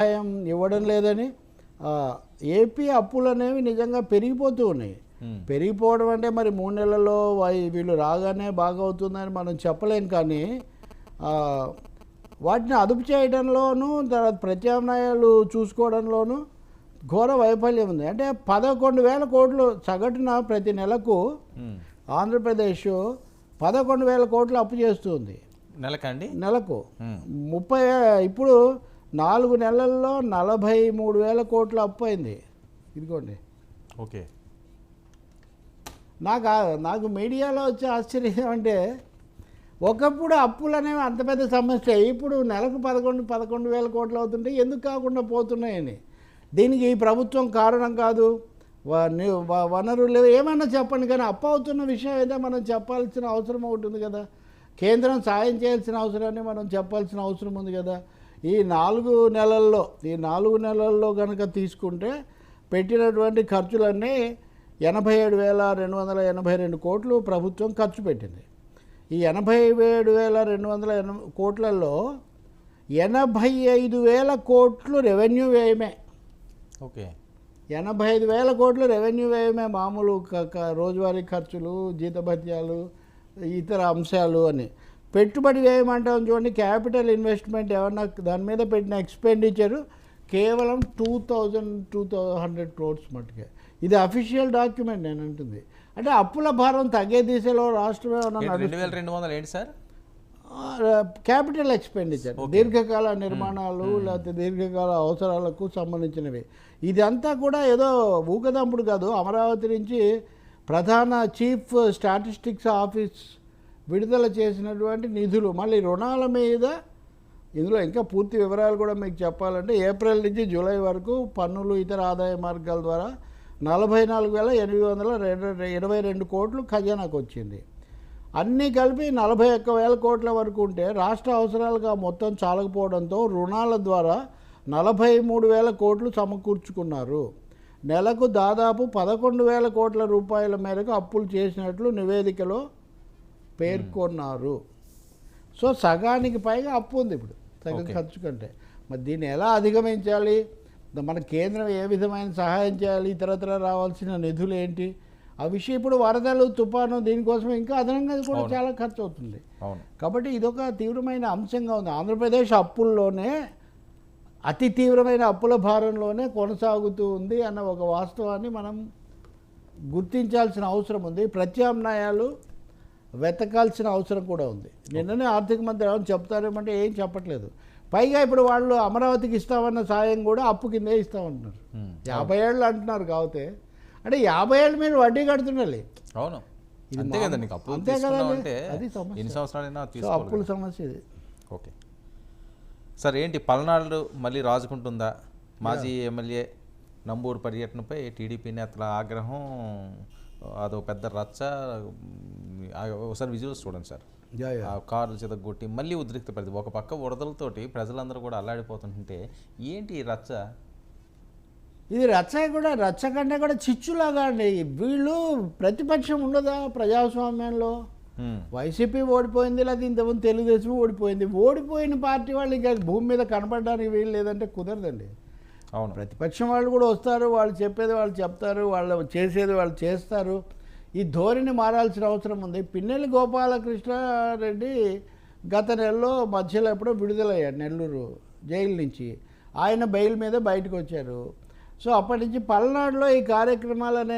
సహాయం ఇవ్వడం లేదని ఏపీ అప్పులు అనేవి నిజంగా పెరిగిపోతూ ఉన్నాయి. పెరిగిపోవడం అంటే మరి మూడు నెలల్లో వీళ్ళు రాగానే బాగా అవుతుందని మనం చెప్పలేం కానీ వాటిని అదుపు చేయడంలోనూ తర్వాత ప్రత్యామ్నాయాలు చూసుకోవడంలోనూ ఘోర వైఫల్యం ఉంది అంటే పదకొండు వేల కోట్లు సగటున ప్రతి నెలకు. ఆంధ్రప్రదేశ్ పదకొండు వేల కోట్లు అప్పు చేస్తుంది నెలకండి నెలకు. ముప్పై ఇప్పుడు నాలుగు నెలల్లో నలభై మూడు వేల కోట్ల అప్పు అయింది. ఇదిగోండి. ఓకే. నాకు నాకు మీడియాలో వచ్చే ఆశ్చర్యం అంటే ఒకప్పుడు అప్పులు అనేవి అంత పెద్ద సమస్య. ఇప్పుడు నెలకు పదకొండు పదకొండు వేల కోట్లు అవుతుంటే ఎందుకు కాకుండా పోతున్నాయని. దీనికి ఈ ప్రభుత్వం కారణం కాదు. వనరులు ఏమన్నా చెప్పండి కానీ అప్పు అవుతున్న విషయం అయితే మనం చెప్పాల్సిన అవసరం ఉంటుంది కదా. కేంద్రం సాయం చేయాల్సిన అవసరాన్ని మనం చెప్పాల్సిన అవసరం ఉంది కదా. ఈ నాలుగు నెలల్లో ఈ నాలుగు నెలల్లో కనుక తీసుకుంటే పెట్టినటువంటి ఖర్చులన్నీ ఎనభై ఏడు వేల రెండు వందల ఎనభై రెండు కోట్లు ప్రభుత్వం ఖర్చు పెట్టింది. ఈ ఎనభై ఏడు వేల రెండు వందల ఎన కోట్లలో ఎనభై ఐదు వేల కోట్లు రెవెన్యూ వ్యయమే. ఓకే. ఎనభై ఐదు వేల కోట్లు రెవెన్యూ వ్యయమే మామూలు రోజువారీ ఖర్చులు జీతభత్యాలు ఇతర అంశాలు అని. పెట్టుబడి వ్యయం అంటాం చూడండి క్యాపిటల్ ఇన్వెస్ట్మెంట్ ఏమన్నా దాని మీద పెట్టిన ఎక్స్పెండిచరు కేవలం two thousand two hundred crores మట్టుకే ఇది అఫీషియల్ డాక్యుమెంట్ నేను అంటుంది. అంటే అప్పుల భారం తగ్గే దిశలో రాష్ట్రం ఏమన్నా ఏంటి, నడుస్తుందా? రెండు వేల రెండు వందలు ఏంటి సార్ క్యాపిటల్ ఎక్స్పెండిచర్. దీర్ఘకాల నిర్మాణాలు లేకపోతే దీర్ఘకాల అవసరాలకు సంబంధించినవి. ఇదంతా కూడా ఏదో ఊకదంపుడు కాదు. అమరావతి నుంచి ప్రధాన చీఫ్ స్టాటిస్టిక్స్ ఆఫీస్ విడుదల చేసినటువంటి నిధులు మళ్ళీ రుణాల మీద. ఇందులో ఇంకా పూర్తి వివరాలు కూడా మీకు చెప్పాలంటే ఏప్రిల్ నుంచి జూలై వరకు పన్నులు ఇతర ఆదాయ మార్గాల ద్వారా నలభై నాలుగు వేల ఎనిమిది వందల రెండు ఇరవై రెండు కోట్లు ఖజానాకు వచ్చింది. అన్నీ కలిపి నలభై ఒక్క వేల కోట్ల వరకు ఉంటే రాష్ట్ర అవసరాలుగా మొత్తం చాలకపోవడంతో రుణాల ద్వారా నలభై మూడు వేల కోట్లు సమకూర్చుకున్నారు. నెలకు దాదాపు పదకొండు వేల కోట్ల రూపాయల మేరకు అప్పులు చేసినట్లు నివేదికలో పేర్కొన్నారు. సో సగానికి పైగా అప్పు ఉంది ఇప్పుడు సగం. ఖర్చు కంటే. మరి దీన్ని ఎలా అధిగమించాలి? మన కేంద్రం ఏ విధమైన సహాయం చేయాలి? ఇతరత్ర రావాల్సిన నిధులు ఏంటి? ఆ విషయం ఇప్పుడు వరదలు తుఫాను దీనికోసం ఇంకా అదనంగా కూడా. చాలా ఖర్చు అవుతుంది. కాబట్టి ఇదొక తీవ్రమైన అంశంగా ఉంది. ఆంధ్రప్రదేశ్ అప్పుల్లోనే అతి తీవ్రమైన అప్పుల భారంలోనే కొనసాగుతూ ఉంది అన్న ఒక వాస్తవాన్ని మనం గుర్తించాల్సిన అవసరం ఉంది. ప్రత్యామ్నాయాలు వెతకాల్సిన అవసరం కూడా ఉంది. నిన్ననే ఆర్థిక మంత్రి ఏమైనా చెప్తారేమంటే ఏం చెప్పట్లేదు. పైగా ఇప్పుడు వాళ్ళు అమరావతికి ఇస్తామన్న సాయం కూడా అప్పు కిందే ఇస్తామంటున్నారు. యాభై ఏళ్ళు అంటున్నారు కాకపోతే. అంటే యాభై ఏళ్ళు మీరు వడ్డీ కడుతుండాలి. అవును. అంతే మా- కదా నీకు అప్పులు అంతే కదండి. అది సమస్య. అప్పుల. సమస్య ఇది. ఓకే. సార్ ఏంటి? పల్నాడు మళ్ళీ రాజుకుంటుందా? మాజీ ఎమ్మెల్యే నంబూరు పర్యటనపై టీడీపీ నేతల ఆగ్రహం అదో పెద్ద రచ్చ ఒకసారి విజువల్స్ చూడండి సార్. Yeah, yeah. ఆ కారు చెదగొట్టి మళ్ళీ ఉద్రిక్త పడింది ఒక పక్క వరదలతోటి ప్రజలందరూ కూడా అల్లాడిపోతుంటే ఏంటి ఈ రచ్చ? ఇది రచ్చ కూడా రచ్చ కంటే కూడా చిచ్చులాగా అండి. వీళ్ళు ప్రతిపక్షం ఉండదా ప్రజాస్వామ్యంలో? వైసీపీ ఓడిపోయింది లేదా ఇంతకుముందు తెలుగుదేశం ఓడిపోయింది. ఓడిపోయిన పార్టీ వాళ్ళు ఇంకా భూమి మీద కనపడడానికి వీలు లేదంటే కుదరదండి. అవును. ప్రతిపక్షం వాళ్ళు కూడా వస్తారు వాళ్ళు చెప్పేది వాళ్ళు చెప్తారు వాళ్ళు చేసేది వాళ్ళు చేస్తారు. ఈ ధోరణి మారాల్సిన అవసరం ఉంది. పిన్నెల్లి గోపాలకృష్ణారెడ్డి గత నెలలో మధ్యలో ఎప్పుడో విడుదలయ్యాడు నెల్లూరు జైలు నుంచి. ఆయన బెయిల్ మీద బయటకు వచ్చారు. సో అప్పటి నుంచి పల్నాడులో ఈ కార్యక్రమాలు